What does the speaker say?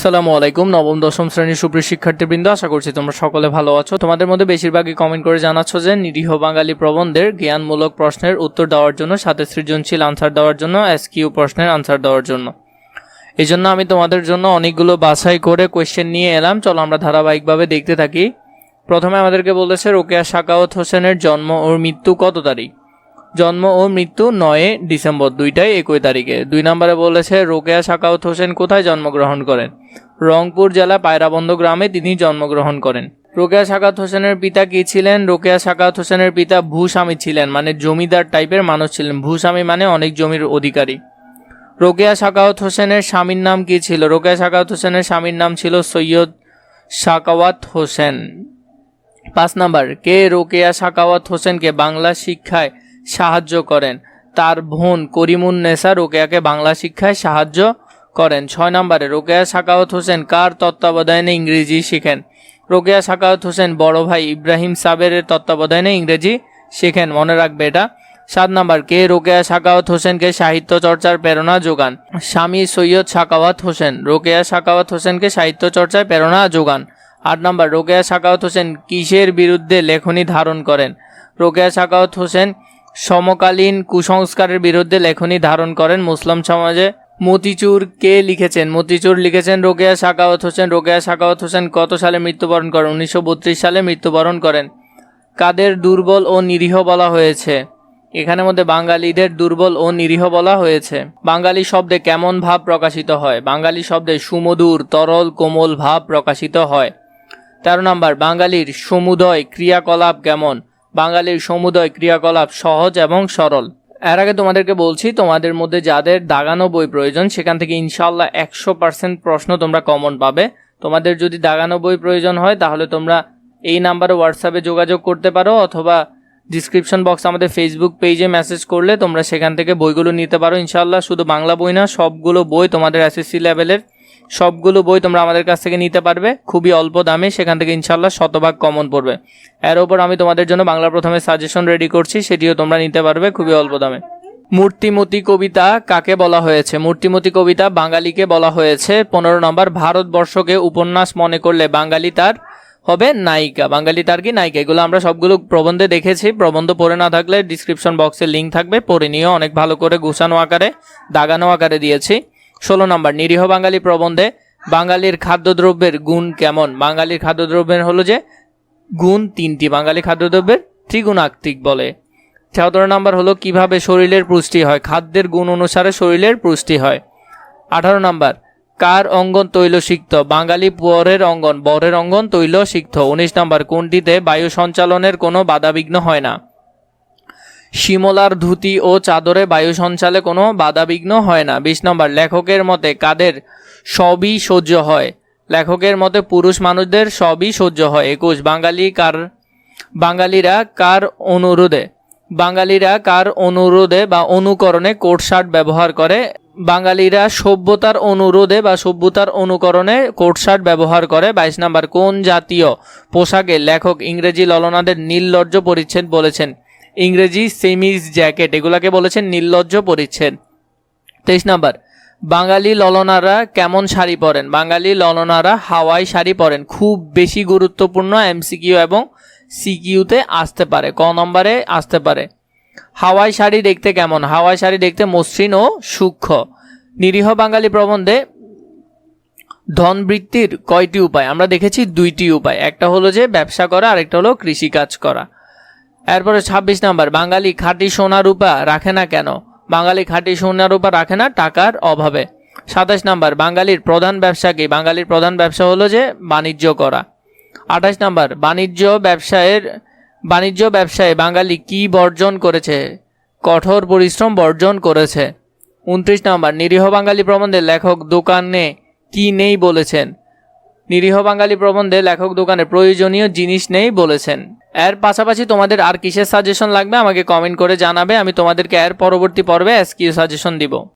আসসালামু আলাইকুম। নবম, দশম শ্রেণির সুপ্রিয় শিক্ষার্থীবৃন্দ, আশা করছি তোমরা সকলে ভালো আছো। তোমাদের মধ্যে বেশিরভাগই কমেন্ট করে জানাচ্ছ যে, নিরীহ বাঙালি প্রবন্ধের জ্ঞানমূলক প্রশ্নের উত্তর দেওয়ার জন্য, সাথে সৃজনশীল আনসার দেওয়ার জন্য এসকিউ প্রশ্নের আনসার দেওয়ার জন্য। এই জন্য আমি তোমাদের জন্য অনেকগুলো বাছাই করে কোয়েশ্চেন নিয়ে এলাম। চলো আমরা ধারাবাহিকভাবে দেখতে থাকি। প্রথমে আমাদেরকে বলেছে, রোকেয়া সাকাওয়াত হোসেনের জন্ম ও মৃত্যু কত তারিখ? জন্ম ও মৃত্যু নয় ডিসেম্বর দুইটাই একই তারিখে। দুই নম্বরে বলেছে, রোকেয়া সাকাউত হোসেন কোথায় জন্মগ্রহণ করেন? রংপুর জেলা পায়রাবন্দ গ্রামে তিনি জন্মগ্রহণ করেন। রোকেয়া সাকাত হোসেনের পিতা কি ছিলেন? রোকেয়া সাকাত হোসেনের পিতা ভূস্বামী ছিলেন মানে জমিদার টাইপের মানুষ ছিলেন। ভূস্বামী মানে অনেক জমির অধিকারী। রোকেয়া সাকাওয়াত হোসেনের স্বামীর নাম কি ছিল? রোকেয়া সাকাওয়াত হোসেনের স্বামীর নাম ছিল সৈয়দ সাকাওয়াত হোসেন। পাঁচ নাম্বার, কে রোকেয়া সাকাওয়াত হোসেনকে বাংলা শিক্ষায় সাহায্য করেন। তার বোন করিমুন নেসা রোকেয়াকে বাংলা শিক্ষায় সাহায্য করেন। ছয় নম্বরে, রোকেয়া সাকাওয়াত হোসেন কার তত্ত্বাবধানে ইংরেজি শিখেন? রোকেয়া সাকাওয়াত হোসেন বড় ভাই ইব্রাহিম সাবেরের তত্ত্বাবধানে ইংরেজি শেখেন। মনে রাখবে এটা। সাত নম্বর, কে রোকেয়া সাকাওয়াত হোসেনকে সাহিত্য চর্চার প্রেরণা যোগান? স্বামী সৈয়দ সাকাওয়াত হোসেন, রোকেয়া সাকাওয়াত হোসেনকে সাহিত্য চর্চায় প্রেরণা যোগান। আট নম্বর, রোকেয়া সাকাওয়াত হোসেন কিসের বিরুদ্ধে লেখনী ধারণ করেন? রোকেয়া সাকাওয়াত হোসেন সমকালীন কুসংস্কারের বিরুদ্ধে লেখনী ধারণ করেন মুসলিম সমাজে। মতিচুর কে লিখেছেন? মতিচুর লিখেছেন রোকেয়া সাকাওয়াত হোসেন। রোকেয়া সাকাওয়াত হোসেন কত সালে মৃত্যুবরণ করেন? উনিশশো বত্রিশ সালে মৃত্যুবরণ করেন। কাদের দুর্বল ও নিরীহ বলা হয়েছে? এখানের মধ্যে বাঙালিদের দুর্বল ও নিরীহ বলা হয়েছে। বাঙালি শব্দে কেমন ভাব প্রকাশিত হয়? বাঙালি শব্দে সুমধুর, তরল, কোমল ভাব প্রকাশিত হয়। তেরো নম্বর, বাঙালির সমুদয় ক্রিয়াকলাপ কেমন? বাঙালির সমুদয় ক্রিয়াকলাপ সহজ এবং সরল। এর আগে তোমাদেরকে বলছি, তোমাদের মধ্যে যাদের দাগানো বই প্রয়োজন, সেখান থেকে ইনশাল্লাহ একশো পার্সেন্ট প্রশ্ন তোমরা কমন পাবে। তোমাদের যদি দাগানো বই প্রয়োজন হয়, তাহলে তোমরা এই নাম্বারে হোয়াটসঅ্যাপে যোগাযোগ করতে পারো, অথবা ডিসক্রিপশন বক্স আমাদের ফেসবুক পেজে মেসেজ করলে তোমরা সেখান থেকে বইগুলো নিতে পারো। ইনশাল্লাহ শুধু বাংলা বই না, সবগুলো বই তোমাদের এসএসসি লেভেলের সবগুলো বই তোমরা আমাদের কাছ থেকে নিতে পারবে, খুবই অল্প দামে, সেখান থেকে ইনশাল্লাহ শতভাগ কমন পড়বে। এর ওপর আমি তোমাদের জন্য বাংলা প্রথমে সাজেশন রেডি করছি, সেটিও তোমরা নিতে পারবে, খুবই অল্প দামে। মূর্তিমতি কবিতা কাকে বলা হয়েছে? মূর্তিমতি কবিতা বাঙালিকে বলা হয়েছে, পনেরো নম্বর, ভারতবর্ষকে উপন্যাস মনে করলে বাঙালি তার হবে নায়িকা। বাঙালি তার কি নায়িকা? এগুলো আমরা সবগুলো প্রবন্ধে দেখেছি, প্রবন্ধ পড়ে না থাকলে ডিসক্রিপশন বক্সে লিঙ্ক থাকবে, পড়ে নিও, অনেক ভালো করে গুছানো আকারে, দাগানো আকারে দিয়েছি। ষোলো নম্বর, নিরীহ বাঙালি প্রবন্ধে বাঙালির খাদ্যদ্রব্যের গুণ কেমন? বাঙালির খাদ্যদ্রব্যের হলো যে, গুণ তিনটি। বাঙালি খাদ্যদ্রব্যের ত্রিগুণাত্মিক বলে। সতেরো নম্বর হলো কীভাবে শরীরের পুষ্টি হয়? খাদ্যের গুণ অনুসারে শরীরের পুষ্টি হয়। আঠারো নম্বর, কার অঙ্গন তৈল তৈলসিক্ত? বাঙালি বরের অঙ্গন বরের অঙ্গন তৈল তৈলসিক্ত। উনিশ নম্বর, কোনটিতে বায়ু সঞ্চালনের কোনো বাধাবিঘ্ন হয় না? শিমলার ধুতি ও চাদরে বায়ু সঞ্চালে কোনো বাধাবিঘ্ন হয় না। বিশ নম্বর, লেখকের মতে কাদের সবই সহ্য হয়? লেখকের মতে পুরুষ মানুষদের সবই সহ্য হয়। একুশ, বাঙালি কার, বাঙালিরা কার অনুরোধে? বাঙালিরা কার অনুরোধে বা অনুকরণে কোট শার্ট ব্যবহার করে? বাঙালিরা সভ্যতার অনুরোধে বা সভ্যতার অনুকরণে কোট শার্ট ব্যবহার করে? বাইশ নাম্বার, কোন জাতীয় পোশাকে লেখক ইংরেজি ললনাদের নীললজ্জ পরিচ্ছেদ বলেছেন? ইংরেজি সেমিজ জ্যাকেট, এগুলাকে বলেছেন নির্লজ্জ পরিচ্ছেদ। তেইশ নাম্বার, বাঙালি ললনারা কেমন শাড়ি পরেন? বাঙালি ললনারা হাওয়াই শাড়ি পরেন। খুব বেশি গুরুত্বপূর্ণ এমসিকিউ এবং সিকিউতে আসতে পারে, ক নম্বরে আসতে পারে। হাওয়াই শাড়ি দেখতে কেমন? হাওয়াই শাড়ি দেখতে মসৃণ ও সূক্ষ্ম। নিরীহ বাঙালি প্রবন্ধে ধনবৃত্তির কয়টি উপায়? আমরা দেখেছি দুইটি উপায়। একটা হলো যে ব্যবসা করা, আরেকটা হলো কৃষিকাজ করা। এরপরে ছাব্বিশ নাম্বার, বাঙালি খাঁটি সোনা রূপা রাখে না কেন? বাঙালি খাঁটি সোনা রূপা রাখে না টাকার অভাবে। সাতাশ নাম্বার, বাঙালির প্রধান ব্যবসা কি? বাঙালির প্রধান ব্যবসা হলো যে বাণিজ্য করা। আঠাশ নাম্বার, বাণিজ্য ব্যবসায়ের, বাণিজ্য ব্যবসায় বাঙালি কি বর্জন করেছে? কঠোর পরিশ্রম বর্জন করেছে। উনত্রিশ নাম্বার, নিরীহ বাঙালি প্রবন্ধে লেখক দোকানে কি নেই বলেছেন? নিরীহ বাঙালি প্রবন্ধে লেখক দোকানে প্রয়োজনীয় জিনিস নেই বলেছেন। এর পাশাপাশি তোমাদের আর কিসের সাজেশন লাগবে আমাকে কমেন্ট করে জানাবে, আমি তোমাদেরকে এর পরবর্তী পর্বে এস এসকিউ সাজেশন দিব।